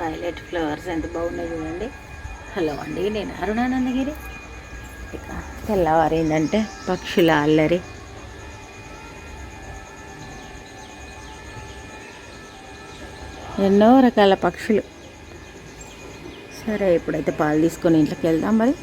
Violet flowers ఎంత బాగున్నాయి చూడండి. హలో అండి నేను అరుణానందగిరి ఇక తెల్లవారిందంటే పక్షుల అల్లరి. ఎన్నో రకాల పక్షులు. సరే ఇప్పుడైతే పాలు తీసుకొని ఇంట్లోకి వెళ్దాం మరి.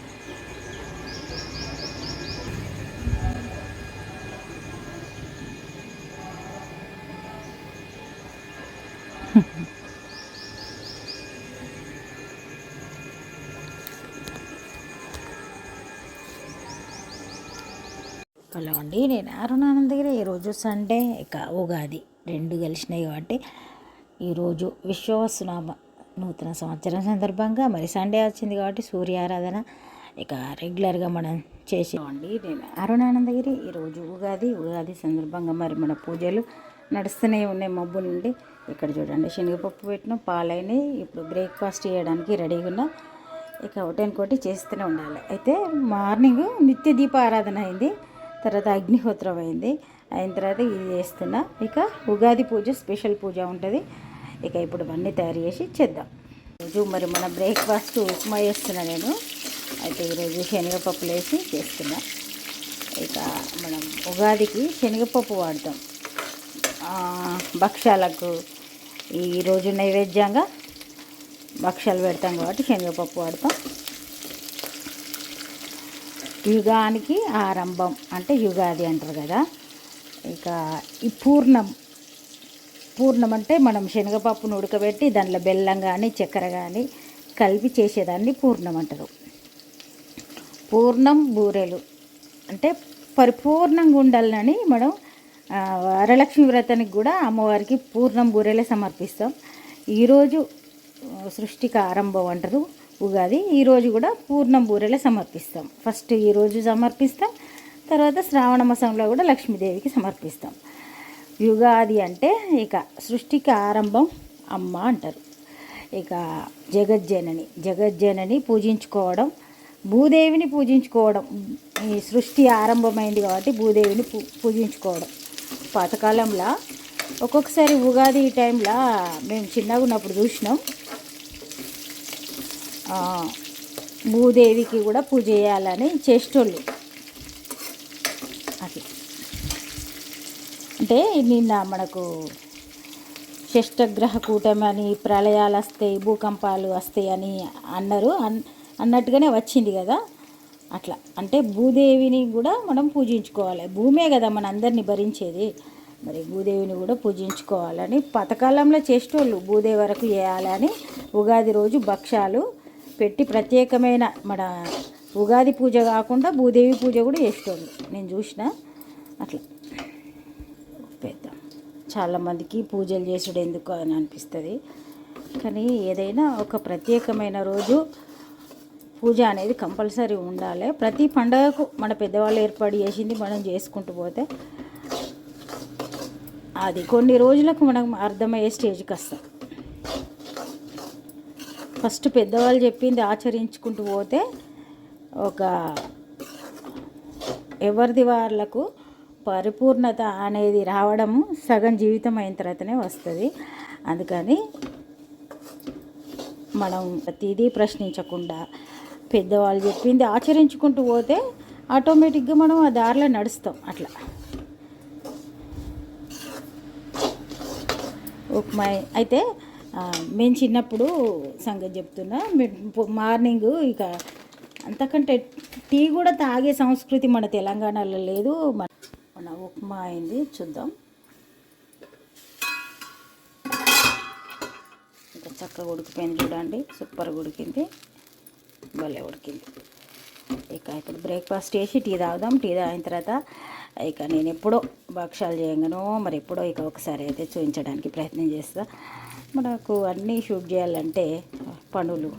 హలో అండి నేను అరుణానంద్ దగ్గర ఈరోజు సండే ఇక ఉగాది రెండు కలిసినాయి కాబట్టి ఈరోజు విశ్వవసునామ నూతన సంవత్సరం సందర్భంగా మరి సండే వచ్చింది కాబట్టి సూర్య ఆరాధన ఇక రెగ్యులర్గా మనం చేసేవండి నేను అరుణానందగిరి ఈరోజు ఉగాది ఉగాది సందర్భంగా మరి మన పూజలు నడుస్తూనే ఉన్నాయి మబ్బు నుండి. ఇక్కడ చూడండి శనగపప్పు పెట్టిన పాలైనవి ఇప్పుడు బ్రేక్ఫాస్ట్ చేయడానికి రెడీగా ఉన్నా. ఇక ఒకటి చేస్తూనే ఉండాలి. అయితే మార్నింగ్ నిత్య దీప ఆరాధన అయింది. తర్వాత అగ్నిహోత్రం అయింది. అయిన తర్వాత ఇది చేస్తున్నా. ఇక ఉగాది పూజ స్పెషల్ పూజ ఉంటుంది. ఇక ఇప్పుడు అన్నీ తయారు చేసి చేద్దాం. రోజు మరి మన బ్రేక్ఫాస్ట్ ఉప్మా చేస్తున్నా నేను. అయితే ఈరోజు శనగపప్పులు వేసి చేస్తున్నా. ఇక మనం ఉగాదికి శనగపప్పు వాడతాం. భక్ష్యాలకు ఈరోజు నైవేద్యంగా భక్ష్యాలు పెడతాం కాబట్టి శనగపప్పు వాడతాం. యుగానికి ఆరంభం అంటే యుగాది అంటారు కదా. ఇక ఈ పూర్ణం పూర్ణం అంటే మనం శనగపప్పును ఉడకబెట్టి దాంట్లో బెల్లం కానీ చక్కెర కానీ కలిపి చేసేదాన్ని పూర్ణం అంటారు. పూర్ణం బూరెలు అంటే పరిపూర్ణంగా ఉండాలని మనం వరలక్ష్మి వ్రతానికి కూడా అమ్మవారికి పూర్ణం బూరెలే సమర్పిస్తాం. ఈరోజు సృష్టికి ఆరంభం అంటారు. ఉగాది ఈరోజు కూడా పూర్ణం బూరెలే సమర్పిస్తాం. ఫస్ట్ ఈరోజు సమర్పిస్తాం తర్వాత శ్రావణ మాసంలో కూడా లక్ష్మీదేవికి సమర్పిస్తాం. యుగాది అంటే ఇక సృష్టికి ఆరంభం అమ్మ అంటారు. ఇక జగజ్జనని జగజ్జనని పూజించుకోవడం భూదేవిని పూజించుకోవడం ఈ సృష్టి ఆరంభమైంది కాబట్టి భూదేవిని పూ పూజించుకోవడం. పాతకాలంలో ఒక్కొక్కసారి ఉగాది టైంలో మేము చిన్నగా ఉన్నప్పుడు చూసినాం. భూదేవికి కూడా పూజ చేయాలని చేసేటోళ్ళు. అది. అంటే నిన్న మనకు షష్టగ్రహ కూటమి అని ప్రళయాలు వస్తాయి భూకంపాలు వస్తాయి అని అన్నారు. అన్ అన్నట్టుగానే వచ్చింది కదా. అట్లా. అంటే భూదేవిని కూడా మనం పూజించుకోవాలి. భూమే కదా మన అందరిని భరించేది. మరి భూదేవిని కూడా పూజించుకోవాలని పథకాలంలో చేసేటోళ్ళు. భూదేవి వరకు చేయాలని ఉగాది రోజు భక్ష్యాలు పెట్టి ప్రత్యేకమైన మన ఉగాది పూజ కాకుండా భూదేవి పూజ కూడా చేసేటోళ్ళు నేను చూసిన అట్లా. పెద్ద చాలామందికి పూజలు చేసుడు ఎందుకు అని అనిపిస్తుంది. కానీ ఏదైనా ఒక ప్రత్యేకమైన రోజు పూజ అనేది కంపల్సరీ ఉండాలి. ప్రతి పండగకు మన పెద్దవాళ్ళు ఏర్పాటు చేసింది మనం చేసుకుంటూ పోతే అది కొన్ని రోజులకు మనం అర్థమయ్యే స్టేజ్కి వస్తాం. ఫస్ట్ పెద్దవాళ్ళు చెప్పింది ఆచరించుకుంటూ పోతే ఒక ఎవరిది వాళ్ళకు పరిపూర్ణత అనేది రావడం సగం జీవితం అయిన తర్వాతనే వస్తుంది. అందుకని మనం ప్రతిదీ ప్రశ్నించకుండా పెద్దవాళ్ళు చెప్పింది ఆచరించుకుంటూ పోతే ఆటోమేటిక్గా మనం ఆ దారిలో నడుస్తాం అట్లా. ఉప్మా అయితే మేము చిన్నప్పుడు సంగతి చెప్తున్నా. మార్నింగ్ ఇక అంతకంటే టీ కూడా తాగే సంస్కృతి మన తెలంగాణలో లేదు. మన మన ఉప్మా అయింది. చూద్దాం. ఇంకా చక్కగా ఉడికిపోయింది చూడండి. సూపర్గా ఉడికింది. భలే ఉడికింది. ఇక ఇప్పుడు బ్రేక్ఫాస్ట్ చేసి టీ తాగుదాం. టీ తాగిన తర్వాత ఇక నేను ఎప్పుడో భక్షాలు చేయగానో మరి ఎప్పుడో ఇక ఒకసారి అయితే చూపించడానికి ప్రయత్నం చేస్తాను మనకు అన్నీ షూట్ చేయాలంటే పనులు.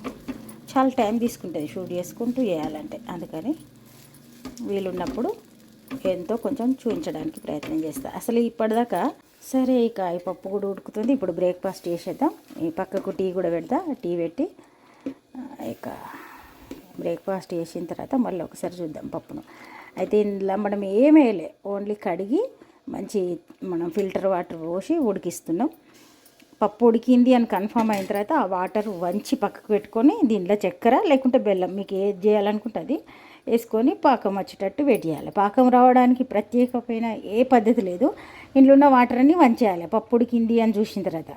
చాలా టైం తీసుకుంటుంది షూట్ చేసుకుంటూ చేయాలంటే. అందుకని వీలున్నప్పుడు ఎంతో కొంచెం చూపించడానికి ప్రయత్నం చేస్తా. అసలు ఇప్పటిదాకా సరే ఇక ఈ పప్పు కూడా ఉడుకుతుంది. ఇప్పుడు బ్రేక్ఫాస్ట్ చేసేద్దాం. ఈ పక్కకు టీ కూడా పెడతా. టీ పెట్టి ఇక బ్రేక్ఫాస్ట్ చేసిన తర్వాత మళ్ళీ ఒకసారి చూద్దాం పప్పును. అయితే ఇందులో మనం ఏం వేయలే. ఓన్లీ కడిగి మంచి మనం ఫిల్టర్ వాటర్ పోసి ఉడికిస్తున్నాం. పప్పు ఉడికింది అని కన్ఫామ్ అయిన తర్వాత ఆ వాటర్ వంచి పక్కకు పెట్టుకొని దీంట్లో చక్కెర లేకుంటే బెల్లం మీకు ఏది చేయాలనుకుంటే అది వేసుకొని పాకం వచ్చేటట్టు వెయిట్ చేయాలి పాకం రావడానికి ప్రత్యేకమైన ఏ పద్ధతి లేదు. ఇంట్లో ఉన్న వాటర్ అన్ని వంచేయాలి. పప్పు ఉడికింది అని చూసిన తర్వాత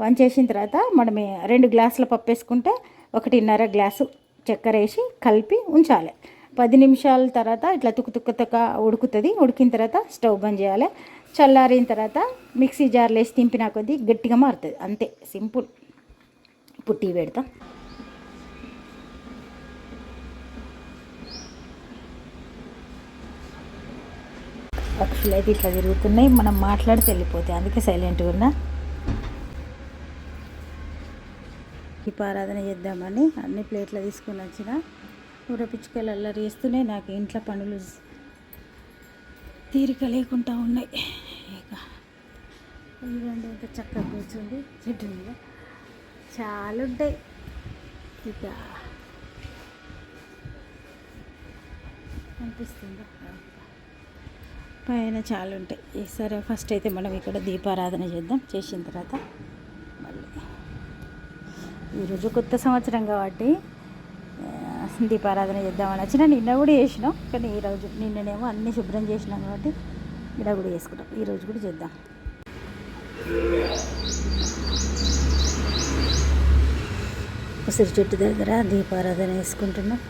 వంచేసిన తర్వాత మనం రెండు గ్లాసుల పప్పు వేసుకుంటే ఒకటిన్నర గ్లాసు చక్కెర వేసి కలిపి ఉంచాలి. పది నిమిషాల తర్వాత ఇట్లా తుక్కు తుక్క తుక్క ఉడుకుతుంది. ఉడికిన తర్వాత స్టవ్ బంద్ చేయాలి. చల్లారిన తర్వాత మిక్సీ జార్లో వేసి తింపిన కొద్దీ గట్టిగా మారుతుంది. అంతే సింపుల్. ఇప్పుడు టీ పెడతాం. పక్షులు అయితే ఇట్లా తిరుగుతున్నాయి మనం మాట్లాడితే వెళ్ళిపోతాయి. అందుకే సైలెంట్గా ఉన్నా. దీపారాధన చేద్దామని అన్ని ప్లేట్లు తీసుకొని వచ్చిన. ఊర పిచ్చుకలు అల్లరి చేస్తూనే నాకు ఇంట్లో పనులు తీరిక లేకుండా ఉన్నాయి. ఇక ఈ రెండు ఇంకా చక్కగా కూర్చుంది చెట్టు మీద. చాలా ఉంటాయి. ఇక అనిపిస్తుందా? పైన చాలా ఉంటాయి. సరే ఫస్ట్ అయితే మనం ఇక్కడ దీపారాధన చేద్దాం. చేసిన తర్వాత మళ్ళీ ఈరోజు కొత్త సంవత్సరం కాబట్టి దీపారాధన చేద్దామని. వచ్చిన నిన్న కూడా చేసినాం కానీ ఈరోజు నిన్ననేమో అన్నీ శుభ్రం చేసినాం కాబట్టి ఇలా కూడా చేసుకుంటాం. ఈరోజు కూడా చేద్దాం. ఉసిరి చెట్టు దగ్గర దీపారాధన వేసుకుంటున్నాం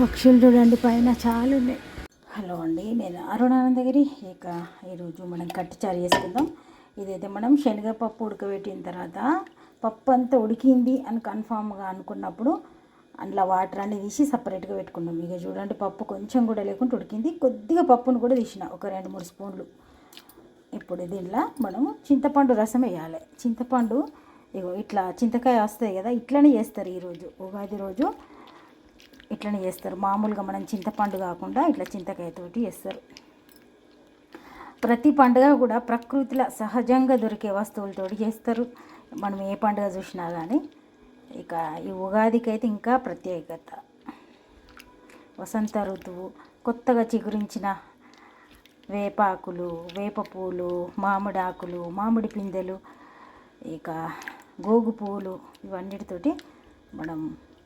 పక్షులు చూడండి పైన చాలా ఉన్నాయి హలో అండి నేను అరుణానందగిరి ఇక ఈరోజు మనం కట్టిచారు చేసుకుందాం ఇదైతే మనం శనగపప్పు ఉడకబెట్టిన తర్వాత పప్పు అంతా ఉడికింది అని కన్ఫామ్గా అనుకున్నప్పుడు అందులో వాటర్ అన్ని తీసి సపరేట్గా పెట్టుకున్నాం ఇక చూడండి పప్పు కొంచెం కూడా లేకుండా ఉడికింది. కొద్దిగా పప్పును కూడా తీసిన ఒక రెండు మూడు స్పూన్లు. ఇప్పుడు దీనిలో మనము చింతపండు రసం వేయాలి. చింతపండు ఇగో ఇట్లా చింతకాయ వస్తాయి కదా ఇట్లనే చేస్తారు ఈరోజు ఉగాది రోజు. ఇట్లనే చేస్తారు. మామూలుగా మనం చింతపండు కాకుండా ఇట్లా చింతకాయతోటి చేస్తారు. ప్రతి పండుగ కూడా ప్రకృతిలో సహజంగా దొరికే వస్తువులతోటి చేస్తారు. మనం ఏ పండుగ చూసినా కానీ ఇక ఈ ఉగాదికి అయితే ఇంకా ప్రత్యేకత. వసంత ఋతువు కొత్తగా చిగురించిన వేపాకులు వేప పూలు మామిడి ఆకులు మామిడి పిందెలు ఇక గోగు పువ్వులు ఇవన్నిటితోటి మనం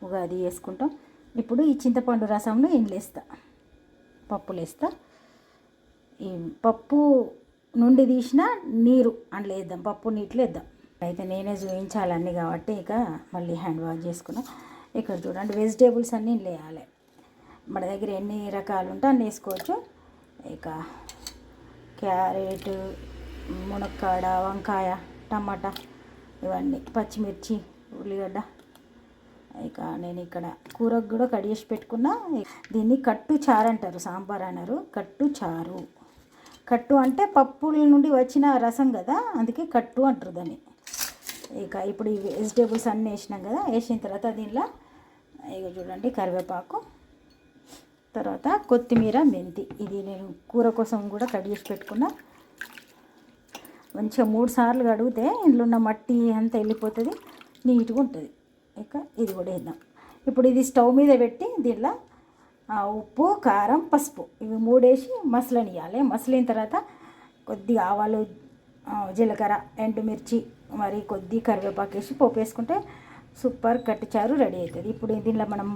ఉగాది చేసుకుంటాం. ఇప్పుడు ఈ చింతపండు రసంలో ఇండ్లు వేస్తా పప్పులు వేస్తా ఈ పప్పు నుండి తీసిన నీరు అందులో వేద్దాం. పప్పు నీటిలో వేద్దాం. అయితే నేనే చూపించాలన్నీ కాబట్టి ఇక మళ్ళీ హ్యాండ్ వాష్ చేసుకున్నా. ఇక్కడ చూడండి వెజిటేబుల్స్ అన్నీ వేయాలి. మన దగ్గర ఎన్ని రకాలు ఉంటే అన్నీ వేసుకోవచ్చు. ఇక క్యారెట్ మునక్కాడ వంకాయ టమాటా ఇవన్నీ పచ్చిమిర్చి ఉల్లిగడ్డ ఇక నేను ఇక్కడ కూరకు కూడా కట్ చేసి పెట్టుకున్నా. దీన్ని కట్టు చారు అంటారు సాంబార్ అన్నారు. కట్టు చారు. కట్టు అంటే పప్పుల నుండి వచ్చిన రసం కదా అందుకే కట్టు అంటారు దాన్ని. ఇక ఇప్పుడు ఈ వెజిటేబుల్స్ అన్నీ వేసినాం కదా వేసిన తర్వాత దీనిలో ఇక చూడండి కరివేపాకు తర్వాత కొత్తిమీర మెంతి. ఇది నేను కూర కోసం కూడా కట్ చేసి పెట్టుకున్నా. మంచిగా మూడు సార్లు కడిగితే ఇందులో ఉన్న మట్టి అంతా వెళ్ళిపోతుంది నీట్గా ఉంటుంది. ఇక ఇది కూడా వేద్దాం. ఇప్పుడు ఇది స్టవ్ మీద పెట్టి దీనిలో ఉప్పు కారం పసుపు. ఇవి మూడేసి మసలనియాలి మసలిన తర్వాత కొద్దిగా ఆవాలు జీలకర్ర ఎండుమిర్చి మరి కొద్ది కరివేపాకు వేసి పోపు వేసుకుంటే సూపర్ కట్టిచారు రెడీ అవుతుంది. ఇప్పుడు దీనిలో మనం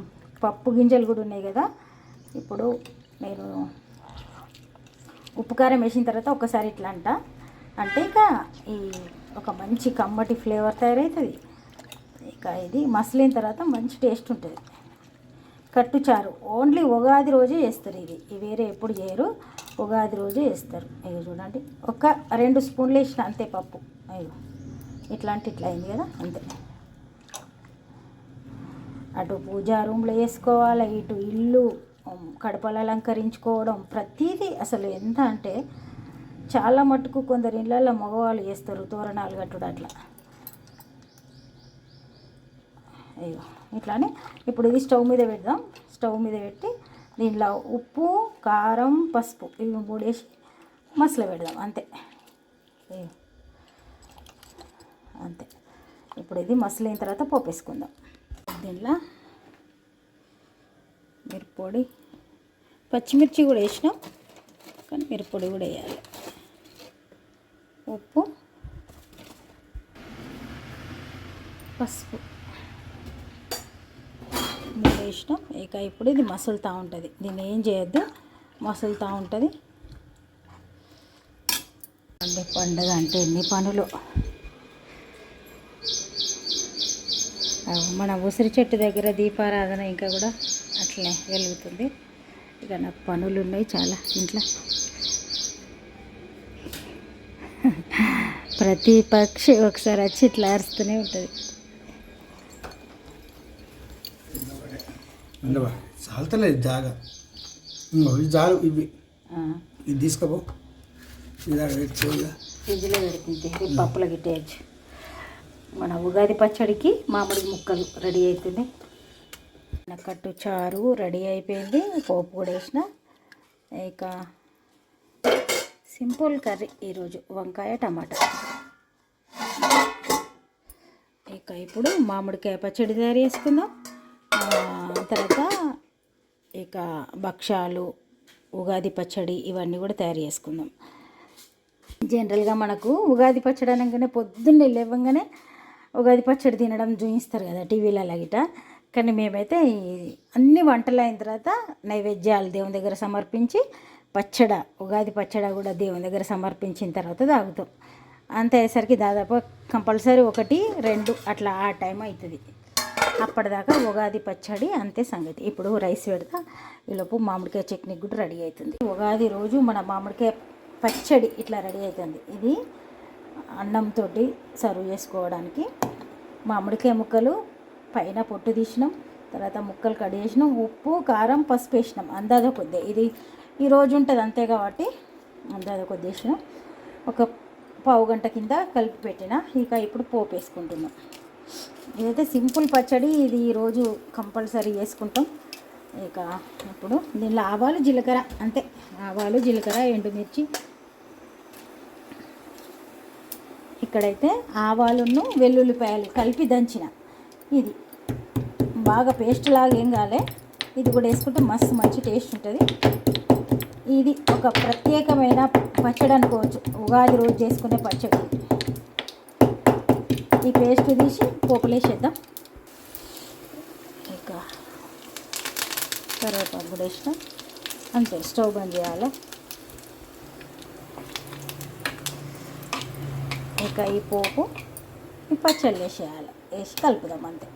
పప్పు గింజలు కూడా ఉన్నాయి కదా. ఇప్పుడు నేను ఉప్పు కారం వేసిన తర్వాత ఒకసారి ఇట్లా అంట. అంటే ఇక ఈ ఒక మంచి కమ్మటి ఫ్లేవర్ తయారవుతుంది. ఇక ఇది మసలిన తర్వాత మంచి టేస్ట్ ఉంటుంది. కట్టుచారు ఓన్లీ ఉగాది రోజే చేస్తారు ఇది. వేరే ఎప్పుడు చేయరు. ఉగాది రోజే చేస్తారు. ఇక చూడండి. ఒక రెండు స్పూన్లు వేసిన అంతే పప్పు. అయ్యో ఇట్లాంటి ఇట్లా అయింది కదా అంతే. అటు పూజా రూమ్లో వేసుకోవాలి ఇటు ఇల్లు కడపలు అలంకరించుకోవడం. ప్రతిదీ అసలు ఎంత అంటే చాలా మట్టుకు కొందరు ఇళ్ళల్లో మగవాళ్ళు చేస్తారు తోరణాలు కట్టుడు అట్లా అయ్యో ఇట్లానే ఇప్పుడు ఇది స్టవ్ మీద పెడదాం. స్టవ్ మీద పెట్టి దీనిలో ఉప్పు కారం పసుపు ఇవి మూడేసి మసలు పెడదాం అంతే. అంతే. ఇప్పుడు ఇది మసలైన తర్వాత పోపేసుకుందాం. దీనిలో మిరప్పొడి పచ్చిమిర్చి కూడా వేసినాం కానీ మిరప్పొడి కూడా వేయాలి. ఉప్పు పసుపు. వేసినాం ఇక ఇప్పుడు ఇది మసులుతూ ఉంటుంది. దీన్ని ఏం చేయొద్దు? మసులుతూ ఉంటుంది. పండుగ పండుగ అంటే ఎన్ని పనులు? మన ఉసిరి చెట్టు దగ్గర దీపారాధన ఇంకా కూడా అట్లనే వెలుగుతుంది. ఇక నాకు పనులు ఉన్నాయి చాలా ఇంట్లో. ప్రతి పక్షి ఒకసారి వచ్చి ఇట్లా అరుస్తూనే ఉంటుంది. ఉండవా? చాలతలేదు జాగా. ఇంకో ఇవి చాలు ఇవి. ఇది తీసుకోపో. ఫ్రిడ్జ్లో పెడుతుంది రేపు పప్పులో గిట్టేయచ్చు మన ఉగాది పచ్చడికి మామిడి ముక్కలు రెడీ అవుతుంది కట్టు చారు రెడీ అయిపోయింది. పోపు కూడా వేసిన. ఇక సింపుల్ కర్రీ ఈరోజు వంకాయ టమాటా. ఇక ఇప్పుడు మామిడికాయ పచ్చడి తయారు చేసుకుందాం. తర్వాత ఇక భక్ష్యాలు ఉగాది పచ్చడి ఇవన్నీ కూడా తయారు చేసుకుందాం. జనరల్గా మనకు ఉగాది పచ్చడి అనగానే పొద్దున్నే లేవగానే ఉగాది పచ్చడి తినడం చూపిస్తారు కదా టీవీలలో అలాగిట కానీ మేమైతే అన్ని వంటలు అయిన తర్వాత నైవేద్యాలు దేవుని దగ్గర సమర్పించి పచ్చడ ఉగాది పచ్చడ కూడా దేవుని దగ్గర సమర్పించిన తర్వాత తాగుతాం. అంత అయ్యేసరికి దాదాపు కంపల్సరీ ఒకటి రెండు అట్లా ఆ టైం అవుతుంది. అప్పటిదాకా ఉగాది పచ్చడి అంతే సంగతి. ఇప్పుడు రైస్ పెడతా ఈలోపు మామిడికాయ చట్నీ కూడా రెడీ అవుతుంది ఉగాది రోజు మన మామిడికాయ పచ్చడి ఇట్లా రెడీ అవుతుంది ఇది అన్నంతో సర్వ్ చేసుకోవడానికి మామిడికాయ ముక్కలు పైన పొట్టు తీసినాం తర్వాత ముక్కలు కట్ చేసినాం ఉప్పు కారం పసుపు వేసినాం అందాజ కొద్ది. ఇది ఈ రోజు ఉంటుంది అంతే కాబట్టి అందాజ కొద్ది వేసినాం. ఒక పావు గంట కింద కలిపి పెట్టిన ఇక ఇప్పుడు పోపు వేసుకుంటున్నాం. ఇదైతే సింపుల్ పచ్చడి ఇది ఈరోజు కంపల్సరీ చేసుకుంటాం. ఇక ఇప్పుడు దీనిలో ఆవాలు జీలకర్ర అంతే. ఆవాలు జీలకర్ర ఎండుమిర్చి. ఇక్కడైతే ఆవాలును వెల్లుల్లిపాయలు కలిపి దంచిన. ఇది బాగా పేస్ట్ లాగా ఏం కాలే. ఇది కూడా వేసుకుంటే మస్తు మంచి టేస్ట్ ఉంటుంది. ఇది ఒక ప్రత్యేకమైన పచ్చడి అనుకోవచ్చు. ఉగాది రోజు చేసుకునే పచ్చడి. ఈ పేస్ట్ తీసి పోపులేసేద్దాం. ఇంకా కరివేపాకు కూడా వేసినాం. అంతే స్టవ్ బంద్ చేయాలి. ఇక ఈ పోపు ఈ పచ్చళ్ళు వేసేయాలి. వేసి కలుపుదాం అంతే.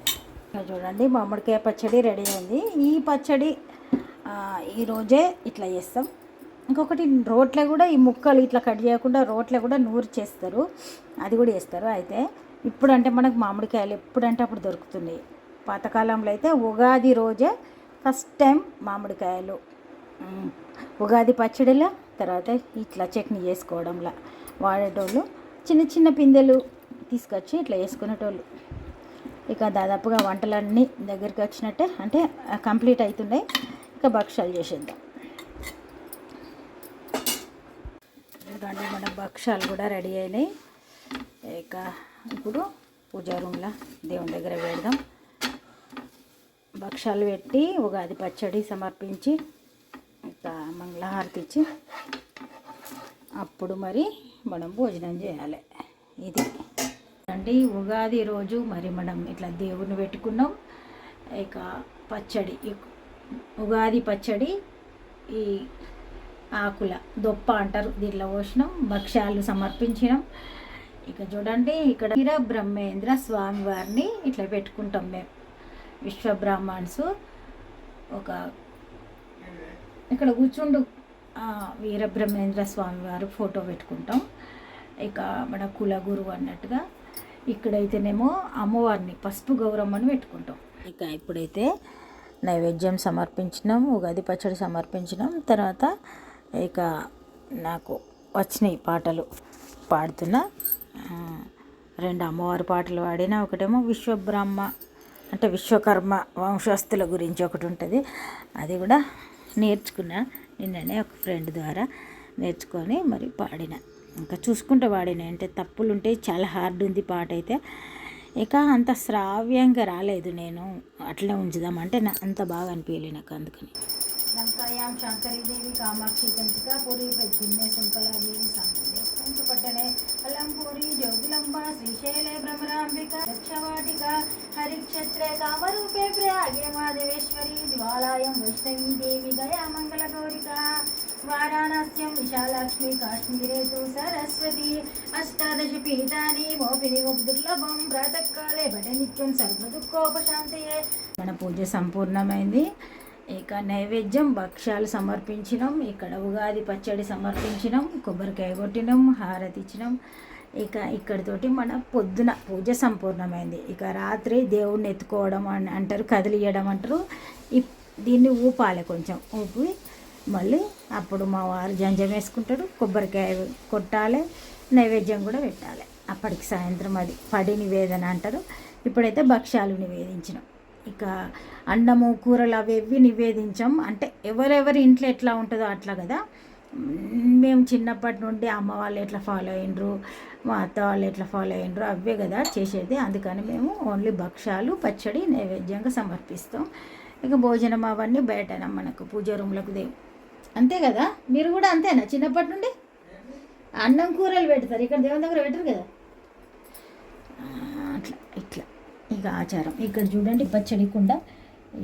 చూడండి మామిడికాయ పచ్చడి రెడీ అయింది. ఈ పచ్చడి ఈరోజే ఇట్లా చేస్తాం. ఇంకొకటి రోట్లో కూడా ఈ ముక్కలు ఇట్లా కట్ చేయకుండా రోట్లో కూడా నూరు చేస్తారు అది కూడా చేస్తారు. అయితే ఇప్పుడంటే మనకు మామిడికాయలు ఎప్పుడంటే అప్పుడు దొరుకుతున్నాయి. పాతకాలంలో అయితే ఉగాది రోజే ఫస్ట్ టైం మామిడికాయలు ఉగాది పచ్చడిలో తర్వాత ఇట్లా చట్నీ చేసుకోవడంలో వాడేటోళ్ళు. చిన్న చిన్న పిందెలు తీసుకొచ్చి ఇట్లా వేసుకునేటోళ్ళు ఇక దాదాపుగా వంటలన్నీ దగ్గరికి వచ్చినట్టే అంటే కంప్లీట్ అవుతున్నాయి ఇక భక్షాలు చేసేద్దాం. చూడండి మన భక్షాలు కూడా రెడీ అయినాయి. ఇక ఇప్పుడు పూజా రూమ్లో దేవుని దగ్గర పెడదాం భక్షాలు పెట్టి ఉగాది పచ్చడి సమర్పించి ఇక మంగళహారతి ఇచ్చి అప్పుడు మరి మనం భోజనం చేయాలి. ఇది. అండి ఉగాది రోజు మరి మనం ఇట్లా దేవుని పెట్టుకున్నాం. ఇక పచ్చడి ఉగాది పచ్చడి ఈ ఆకుల దొప్ప అంటారు దీంట్లో పోసినాం. భక్ష్యాలు సమర్పించినాం. ఇక చూడండి ఇక్కడ వీర బ్రహ్మేంద్ర స్వామి వారిని ఇట్లా పెట్టుకుంటాం మేము విశ్వబ్రాహ్మణ్స్ ఒక ఇక్కడ కూర్చుండు. వీరబ్రహ్మేంద్ర స్వామి వారు ఫోటో పెట్టుకుంటాం. ఇక మన గురువు అన్నట్టుగా ఇక్కడైతేనేమో అమ్మవారిని పసుపు గౌరమ్మని పెట్టుకుంటాం. ఇక ఇప్పుడైతే నైవేద్యం సమర్పించినాం ఉగాది పచ్చడి సమర్పించినాం. తర్వాత ఇక నాకు వచ్చినాయి పాటలు పాడుతున్నా. రెండు అమ్మవారి పాటలు పాడిన ఒకటేమో విశ్వబ్రహ్మ అంటే విశ్వకర్మ వంశస్థుల గురించి ఒకటి ఉంటుంది. అది కూడా నేర్చుకున్నా నిన్ననే ఒక ఫ్రెండ్ ద్వారా నేర్చుకొని మరి పాడిన. ఇంకా చూసుకుంటూ పాడిన. అంటే తప్పులు ఉంటే చాలా హార్డ్ ఉంది పాట అయితే. ఇక అంత శ్రావ్యంగా రాలేదు నేను. అట్లే ఉంచుదామంటే నా అంత బాగా అనిపించలే నాకు అందుకని. లంకాయాం శంకరీదేవి కామాక్షి కంచిక పూరి ప్రద్యుమ్నే శంకలాదేవి సాంబలే. కంచుపట్టణే అలంపూరి జ్యోతిలంబ శ్రీశైలే భ్రమరాంబిక దక్షవాటిక హరిక్షత్రే కామరూపే ప్రయాగే మాధవేశ్వరి జ్వాలాయం వైష్ణవీ దేవి గయా మంగళ గౌరిక వారాణస్యం విశాలాక్ష్మి కాశ్మీరే తు సరస్వతి అష్టాదశ పీఠాని మోపిని దుర్లభం ప్రాతకాలే భట నిత్యం సర్వదుఃఖోపశాంతయే. మన పూజ సంపూర్ణమైంది. ఇక నైవేద్యం భక్ష్యాలు సమర్పించినాం ఇక్కడ ఉగాది పచ్చడి సమర్పించినాం కొబ్బరికాయ కొట్టినాం హారతి ఇచ్చినాం. ఇక ఇక్కడితోటి మన పొద్దున పూజ సంపూర్ణమైంది. ఇక రాత్రి దేవుడిని ఎత్తుకోవడం అని అంటారు కదిలియడం అంటారు. ఇప్- దీన్ని ఊపాలి కొంచెం ఊపి మళ్ళీ అప్పుడు మా వారు జంజం వేసుకుంటాడు కొబ్బరికాయ కొట్టాలి నైవేద్యం కూడా పెట్టాలి. అప్పటికి సాయంత్రం అది పడి నివేదన అంటారు. ఇప్పుడైతే భక్ష్యాలు నివేదించినాం. ఇక అన్నము కూరలు అవి ఇవి నివేదించాం. అంటే ఎవరెవరి ఇంట్లో ఎట్లా ఉంటుందో అట్లా కదా. మేము చిన్నప్పటి నుండి అమ్మ వాళ్ళు ఎట్లా ఫాలో అయినరు మా అత్త వాళ్ళు ఎట్లా ఫాలో అయినరు అవే కదా చేసేది. అందుకని మేము ఓన్లీ భక్ష్యాలు పచ్చడి నైవేద్యంగా సమర్పిస్తాం. ఇక భోజనం అవన్నీ బయటన మనకు పూజ రూమ్లకు దేవు. అంతే కదా? మీరు కూడా అంతేనా చిన్నప్పటి నుండి? అన్నం కూరలు పెడతారు. ఇక్కడ దేవుని దగ్గర పెట్టరు కదా ఆ, అట్లా ఇట్లా ఇక ఆచారం. ఇక్కడ చూడండి పచ్చడి కుండ.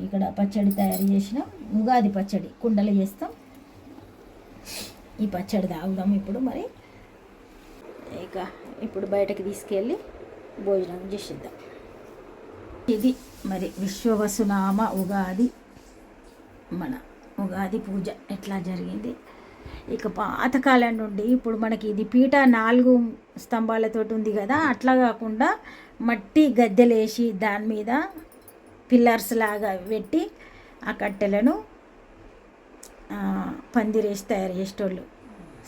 ఇక్కడ పచ్చడి తయారు చేసిన ఉగాది పచ్చడి కుండలు చేస్తాం. ఈ పచ్చడి తాగుదాం ఇప్పుడు మరి. ఇక ఇప్పుడు బయటకు తీసుకెళ్ళి భోజనం చేసిద్దాం. ఇది మరి విశ్వవసునామ ఉగాది మన ఉగాది పూజ ఎట్లా జరిగింది? ఇక పాతకాలం నుండి ఇప్పుడు మనకి ఇది పీఠ నాలుగు స్తంభాలతోటి ఉంది కదా. అట్లా కాకుండా మట్టి గద్దెలేసి దాని మీద పిల్లర్స్ లాగా పెట్టి ఆ కట్టెలను పందిరేసి తయారు చేసేటోళ్ళు.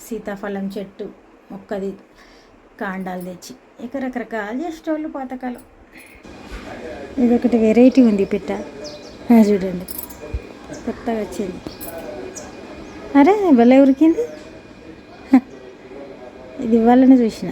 సీతాఫలం చెట్టు మొక్కది కాండాలు తెచ్చి ఇక రకరకాలు చేసేటోళ్ళు పాతకాలం. ఇదొకటి వెరైటీ ఉంది పిట్ట. చూడండి. కొత్తగా వచ్చింది. అరే భలే ఉరికింది ఇది ఇవ్వాలని చూసిన.